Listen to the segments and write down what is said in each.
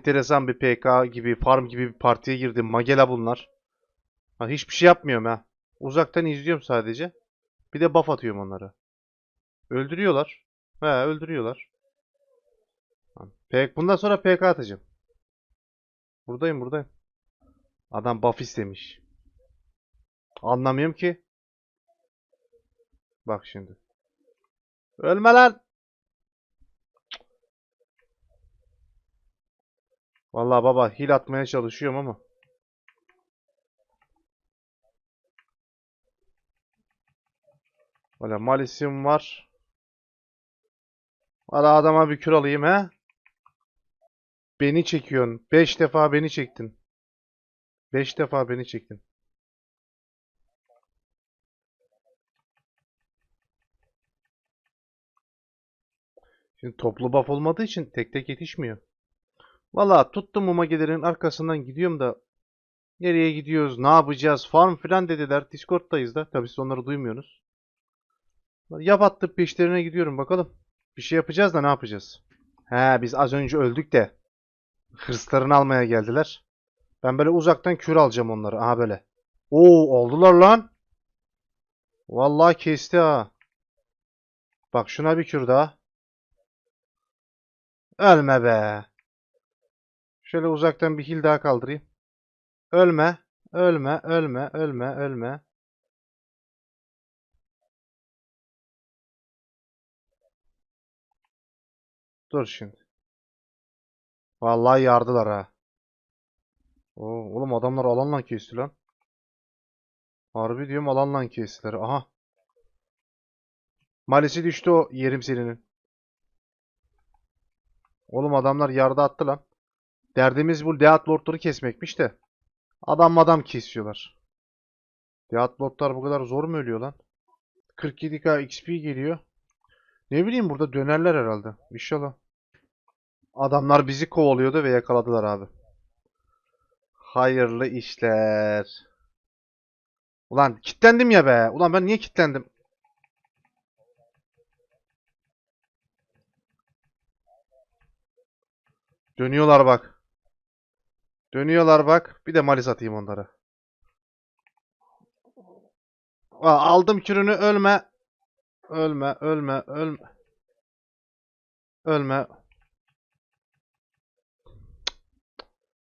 enteresan bir PK gibi, farm gibi bir partiye girdim. Magela bunlar. Ha, hiçbir şey yapmıyorum ha. Uzaktan izliyorum sadece. Bir de buff atıyorum onlara. Öldürüyorlar. He öldürüyorlar. Bundan sonra PK atacağım. Buradayım buradayım. Adam buff istemiş. Anlamıyorum ki. Bak şimdi. Ölme lan. Vallahi baba hil atmaya çalışıyorum ama. Böyle malisim var. Valla adama bir kür alayım he. Beni çekiyorsun. 5 defa beni çektin. 5 defa beni çektin. Şimdi toplu buff olmadığı için tek tek yetişmiyor. Valla tuttum bu magelerin arkasından gidiyorum da nereye gidiyoruz, ne yapacağız, farm filan dediler. Discord'dayız da. Tabii siz onları duymuyorsunuz. Yap attık peşlerine gidiyorum bakalım. Bir şey yapacağız da ne yapacağız? He biz az önce öldük de hırslarını almaya geldiler. Ben böyle uzaktan kür alacağım onları. Aha böyle. Oo oldular lan. Vallahi kesti ha. Bak şuna bir kür daha. Ölme be. Şöyle uzaktan bir hil daha kaldırayım. Ölme. Ölme. Ölme. Ölme. Ölme. Dur şimdi. Vallahi yardılar ha. Oo, oğlum adamlar alanla kesti lan. Harbi diyorum alanla kestiler. Aha. Malisi düştü o yerim serinin. Oğlum adamlar yardı attı lan. Derdimiz bu Death Lord'ları kesmekmiş de. Adam adam kesiyorlar. Death Lord'lar bu kadar zor mu ölüyor lan? 47k XP geliyor. Ne bileyim burada dönerler herhalde. İnşallah. Adamlar bizi kovalıyordu ve yakaladılar abi. Hayırlı işler. Ulan kilitlendim ya be. Ulan ben niye kilitlendim? Dönüyorlar bak. Dönüyorlar bak. Bir de malis atayım onlara. Aa, aldım kürünü ölme. Ölme, ölme, ölme. Ölme.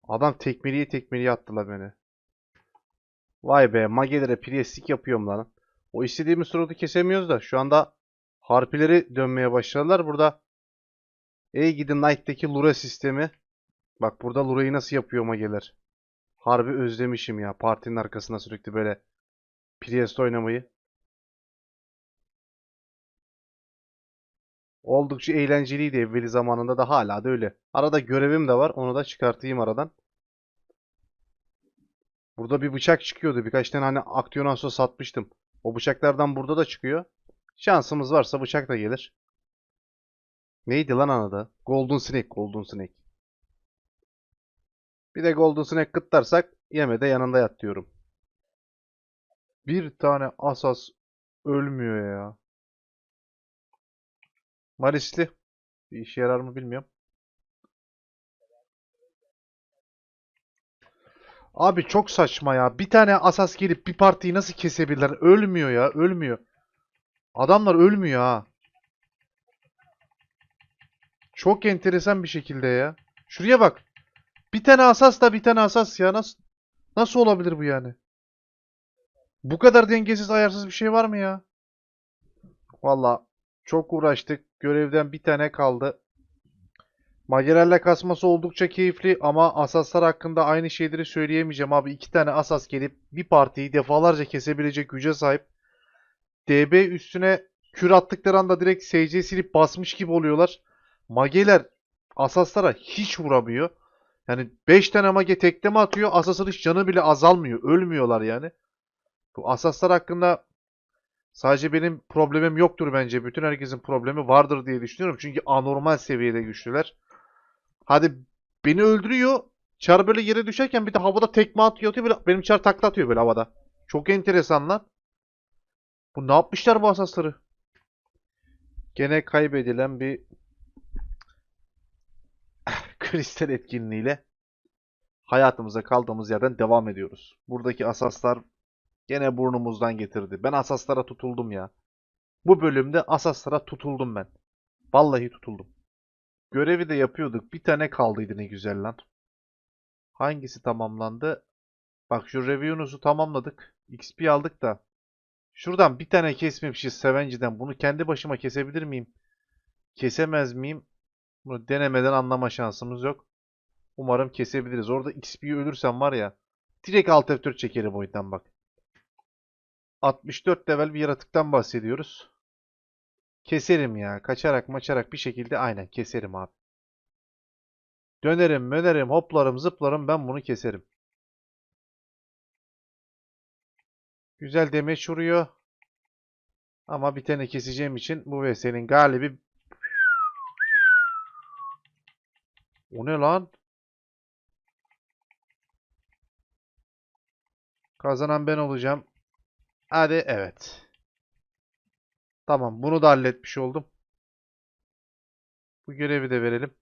Adam tekmeliye tekmeliye attılar beni. Vay be, magelere priyeslik yapıyorum lan. O istediğimiz suratı kesemiyoruz da şu anda harpileri dönmeye başladılar. Burada Ey gidi Knight'teki Lura sistemi. Bak burada Lura'yı nasıl yapıyor mageler. Harbi özlemişim ya. Partinin arkasına sürekli böyle Priest oynamayı. Oldukça eğlenceliydi evveli zamanında da hala da öyle. Arada görevim de var. Onu da çıkartayım aradan. Burada bir bıçak çıkıyordu. Birkaç tane hani Aktiyonas'a satmıştım. O bıçaklardan burada da çıkıyor. Şansımız varsa bıçak da gelir. Neydi lan anadı? Golden Snake. Golden Snake. Bir de Golden Snake kıtlarsak yeme de yanında yat diyorum. Bir tane asas ölmüyor ya. Marisli. Bir işe yarar mı bilmiyorum. Abi çok saçma ya. Bir tane asas gelip bir partiyi nasıl kesebilirler? Ölmüyor ya. Ölmüyor. Adamlar ölmüyor ha. Çok enteresan bir şekilde ya. Şuraya bak. Bir tane asas da bir tane asas ya. Nasıl nasıl olabilir bu yani? Bu kadar dengesiz ayarsız bir şey var mı ya? Valla çok uğraştık. Görevden bir tane kaldı. Magerelle kasması oldukça keyifli ama asaslar hakkında aynı şeyleri söyleyemeyeceğim abi. İki tane asas gelip bir partiyi defalarca kesebilecek güce sahip. DB üstüne kür attıkları anda direkt SC silip basmış gibi oluyorlar. Mageler asaslara hiç vuramıyor. Yani 5 tane mage tekleme atıyor. Asasın hiç canı bile azalmıyor. Ölmüyorlar yani. Bu asaslar hakkında sadece benim problemim yoktur bence. Bütün herkesin problemi vardır diye düşünüyorum. Çünkü anormal seviyede güçlüler. Hadi beni öldürüyor. Çar böyle yere düşerken bir de havada tekme atıyor. atıyor böyle, benim çar takla atıyor böyle havada. Çok enteresan lan. Bu ne yapmışlar bu asasları? Gene kaybedilen bir kristal etkinliğiyle hayatımıza kaldığımız yerden devam ediyoruz. Buradaki asaslar gene burnumuzdan getirdi. Ben asaslara tutuldum ya. Bu bölümde asaslara tutuldum ben. Vallahi tutuldum. Görevi de yapıyorduk. Bir tane kaldıydı ne güzel lan. Hangisi tamamlandı? Bak şu Review'nuzu tamamladık. XP aldık da. Şuradan bir tane kesmemişiz Sevenci'den. Bunu kendi başıma kesebilir miyim? Kesemez miyim? Bunu denemeden anlama şansımız yok. Umarım kesebiliriz. Orada XP'yi ölürsem var ya. Direkt Alt F4 çekerim oyundan bak. 64 level bir yaratıktan bahsediyoruz. Keserim ya. Kaçarak maçarak bir şekilde aynen keserim abi. Dönerim, mönerim, hoplarım, zıplarım ben bunu keserim. Güzel demeç vuruyor. Ama bir tane keseceğim için bu VS'nin galibi... O ne lan? Kazanan ben olacağım. Hadi evet. Tamam bunu da halletmiş oldum. Bu görevi de verelim.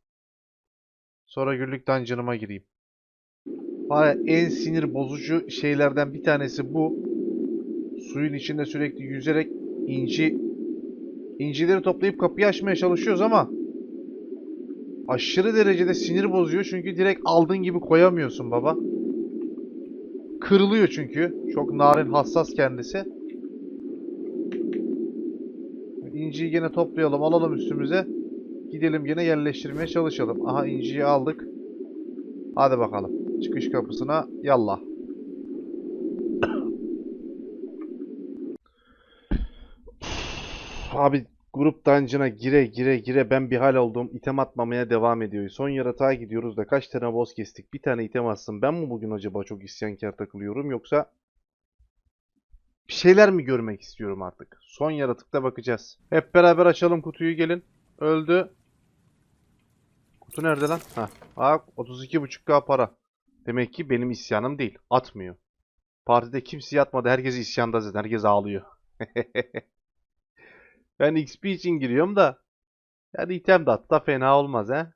Sonra günlük dungeon'ıma gireyim. Ya, en sinir bozucu şeylerden bir tanesi bu. Suyun içinde sürekli yüzerek inci incileri toplayıp kapıyı açmaya çalışıyoruz ama aşırı derecede sinir bozuyor çünkü direkt aldığın gibi koyamıyorsun baba. Kırılıyor çünkü. Çok narin, hassas kendisi. İnciyi gene toplayalım, alalım üstümüze. Gidelim gene yerleştirmeye çalışalım. Aha inciyi aldık. Hadi bakalım. Çıkış kapısına yallah. Abi grup dungeon'a gire gire gire ben bir hal oldum. İtem atmamaya devam ediyor. Son yaratığa gidiyoruz da kaç tane boss kestik. Bir tane item atsın. Ben mi bugün acaba çok isyankar takılıyorum yoksa bir şeyler mi görmek istiyorum artık? Son yaratıkta bakacağız. Hep beraber açalım kutuyu gelin. Öldü. Kutu nerede lan? Ha. Aa 32.5k para. Demek ki benim isyanım değil. Atmıyor. Partide kimse yatmadı. Herkes isyanda zaten. Herkes ağlıyor. Ben XP için giriyorum da. Yani item de hatta fena olmaz he.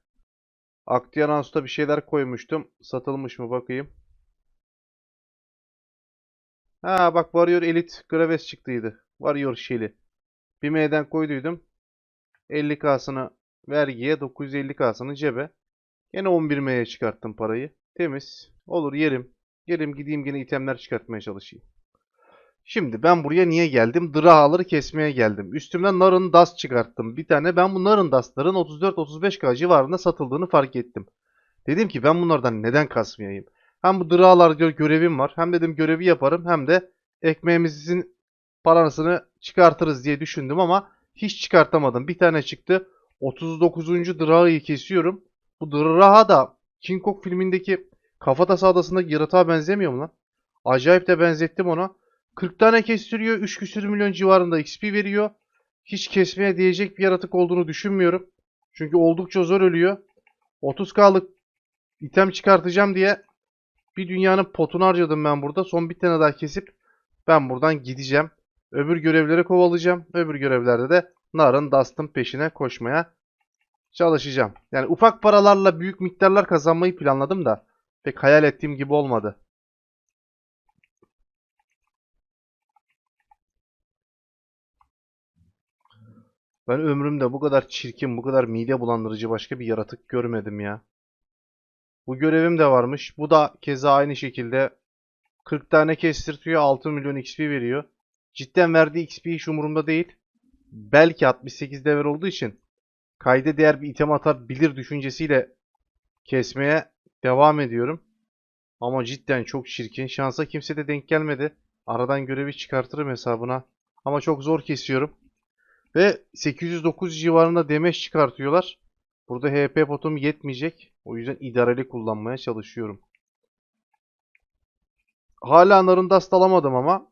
Aktiyanansu'da bir şeyler koymuştum. Satılmış mı bakayım. Ha bak Warrior Elite Graves çıktıydı. Warrior Shell'i. Bir M'den koyduydum. 50k'sını vergiye 950k'sını cebe. Yine 11M'ye çıkarttım parayı. Temiz. Olur yerim. Yerim gideyim yine itemler çıkartmaya çalışayım. Şimdi ben buraya niye geldim? Drahaları kesmeye geldim. Üstümden Narın Dust çıkarttım. Bir tane ben bu Narın Dust'ların 34-35k civarında satıldığını fark ettim. Dedim ki ben bunlardan neden kasmayayım? Hem bu Drahalar gö görevim var. Hem dedim görevi yaparım hem de ekmeğimizin parasını çıkartırız diye düşündüm ama hiç çıkartamadım. Bir tane çıktı. 39. Draha'yı kesiyorum. Bu Draha da King Kong filmindeki Kafatası Adası'ndaki yaratığa benzemiyor mu lan? Acayip de benzettim ona. 40 tane kestiriyor. 3 küsür milyon civarında XP veriyor. Hiç kesmeye değecek bir yaratık olduğunu düşünmüyorum. Çünkü oldukça zor ölüyor. 30k'lık item çıkartacağım diye bir dünyanın potunu harcadım ben burada. Son bir tane daha kesip ben buradan gideceğim. Öbür görevleri kovalayacağım. Öbür görevlerde de Nar'ın Dust'ın peşine koşmaya çalışacağım. Yani ufak paralarla büyük miktarlar kazanmayı planladım da pek hayal ettiğim gibi olmadı. Ben ömrümde bu kadar çirkin, bu kadar mide bulandırıcı başka bir yaratık görmedim ya. Bu görevim de varmış. Bu da keza aynı şekilde 40 tane kestirtiyor, 6 milyon XP veriyor. Cidden verdiği XP hiç umurumda değil. Belki 68 dever olduğu için kayda değer bir item atabilir düşüncesiyle kesmeye devam ediyorum. Ama cidden çok çirkin. Şansa kimse de denk gelmedi. Aradan görevi çıkartırım hesabına. Ama çok zor kesiyorum. Ve 809 civarında demeç çıkartıyorlar. Burada HP potum yetmeyecek. O yüzden idareli kullanmaya çalışıyorum. Hala narındast alamadım ama.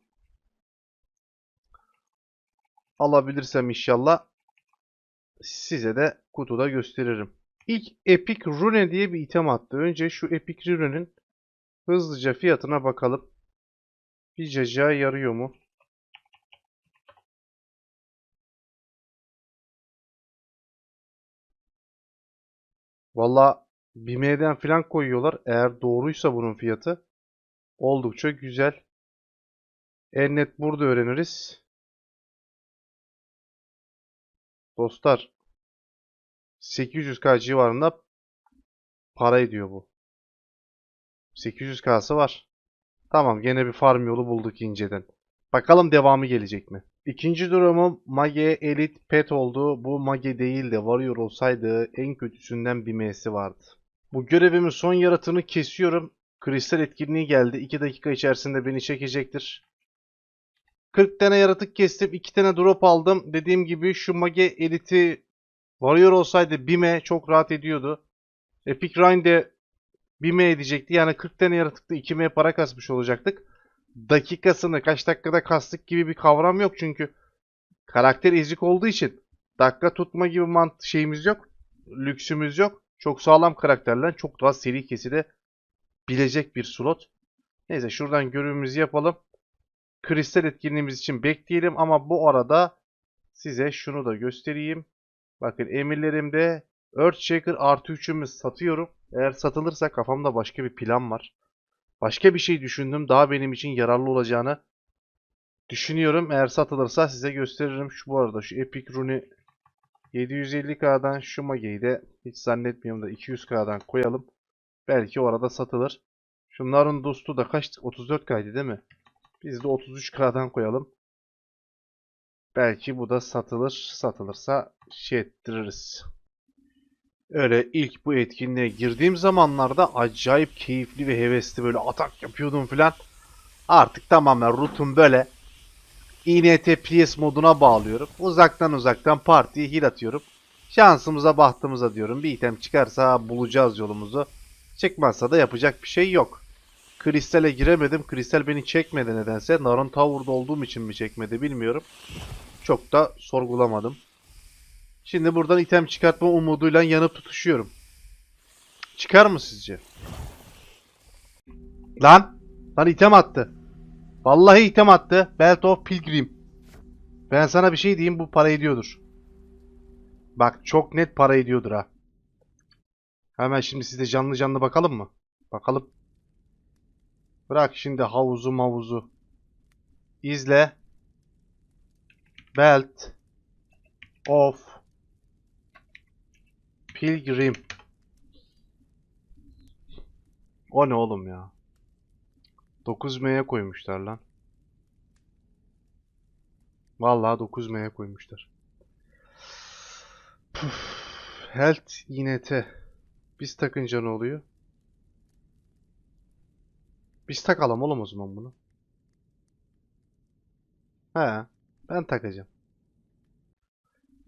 Alabilirsem inşallah size de kutuda gösteririm. İlk Epic Rune diye bir item attı. Önce şu Epic Rune'nin hızlıca fiyatına bakalım. Bir caca yarıyor mu? Valla BİM'den falan koyuyorlar. Eğer doğruysa bunun fiyatı oldukça güzel. En net burada öğreniriz. Dostlar 800k civarında para ediyor bu. 800k'sı var. Tamam gene bir farm yolu bulduk inceden. Bakalım devamı gelecek mi? İkinci durumum Mage Elite Pet oldu. Bu Mage değil de Warrior olsaydı en kötüsünden bir M'si vardı. Bu görevimin son yaratığını kesiyorum. Kristal etkinliği geldi. 2 dakika içerisinde beni çekecektir. 40 tane yaratık kestim. 2 tane drop aldım. Dediğim gibi şu Mage Elite'i Warrior olsaydı Bime çok rahat ediyordu. Epic Rhine de Bime edecekti. Yani 40 tane yaratıkta 2M para kasmış olacaktık. Dakikasını kaç dakikada kastık gibi bir kavram yok çünkü karakter ezik olduğu için dakika tutma gibi mant şeyimiz yok. Lüksümüz yok. Çok sağlam karakterler çok daha seri keside bilecek bir slot. Neyse şuradan görevimizi yapalım. Kristal etkinliğimiz için bekleyelim ama bu arada size şunu da göstereyim. Bakın emirlerimde Earthshaker artı 3'ümü satıyorum. Eğer satılırsa kafamda başka bir plan var. Başka bir şey düşündüm. Daha benim için yararlı olacağını düşünüyorum. Eğer satılırsa size gösteririm. Şu bu arada şu Epic Rune 750k'dan şu Mage'yi de hiç zannetmiyorum da 200k'dan koyalım. Belki orada satılır. Şunların dostu da kaç? 34k'ydı değil mi? Biz de 33k'dan koyalım. Belki bu da satılır. Satılırsa şey ettiririz. Öyle ilk bu etkinliğe girdiğim zamanlarda acayip keyifli ve hevesli böyle atak yapıyordum filan. Artık tamamen rutum böyle. INT PS moduna bağlıyorum. Uzaktan uzaktan partiye heal atıyorum. Şansımıza bahtımıza diyorum. Bir item çıkarsa bulacağız yolumuzu. Çıkmazsa da yapacak bir şey yok. Kristal'e giremedim. Kristal beni çekmedi nedense. Narın Tower'da olduğum için mi çekmedi bilmiyorum. Çok da sorgulamadım. Şimdi buradan item çıkartma umuduyla yanıp tutuşuyorum. Çıkar mı sizce? Lan! Lan item attı. Vallahi item attı. Belt of Pilgrim. Ben sana bir şey diyeyim bu para ediyordur. Bak çok net para ediyordur ha. Hemen şimdi size canlı canlı bakalım mı? Bakalım. Bırak şimdi havuzu mavuzu. İzle. Belt of Pilgrim. O ne oğlum ya? 9M'ye koymuşlar lan. Vallahi 9M'ye koymuşlar. Püf. Health INT. Biz takınca ne oluyor? Biz takalım oğlum o zaman bunu. He, ben takacağım.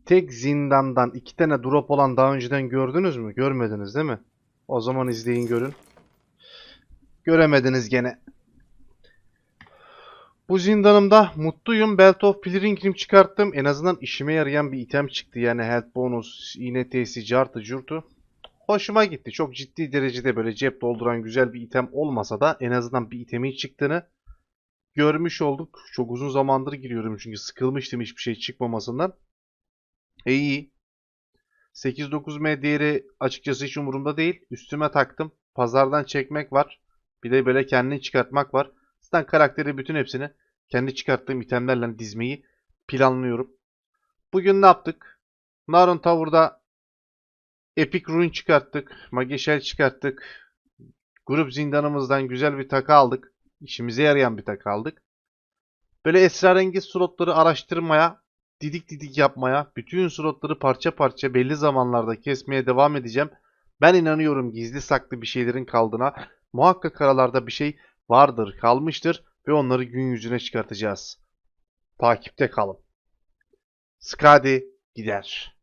Tek zindandan iki tane drop olan daha önceden gördünüz mü? Görmediniz değil mi? O zaman izleyin görün. Göremediniz gene. Bu zindanımda mutluyum. Belt of Pilgrim çıkarttım. En azından işime yarayan bir item çıktı. Yani health bonus, iğne tesi, cartı, curtu. Hoşuma gitti. Çok ciddi derecede böyle cep dolduran güzel bir item olmasa da en azından bir itemin çıktığını görmüş olduk. Çok uzun zamandır giriyorum çünkü sıkılmıştım hiçbir şey çıkmamasından. E iyi. 8-9M değeri açıkçası hiç umurumda değil. Üstüme taktım. Pazardan çekmek var. Bir de böyle kendini çıkartmak var. Zaten karakteri bütün hepsini kendi çıkarttığım itemlerle dizmeyi planlıyorum. Bugün ne yaptık? Narun Tower'da Epic Rune çıkarttık. Shell çıkarttık. Grup zindanımızdan güzel bir takı aldık. İşimize yarayan bir takı aldık. Böyle esrarengiz slotları araştırmaya, didik didik yapmaya, bütün slotları parça parça belli zamanlarda kesmeye devam edeceğim. Ben inanıyorum gizli saklı bir şeylerin kaldığına. Muhakkak aralarda bir şey vardır, kalmıştır ve onları gün yüzüne çıkartacağız. Takipte kalın. Skadi gider.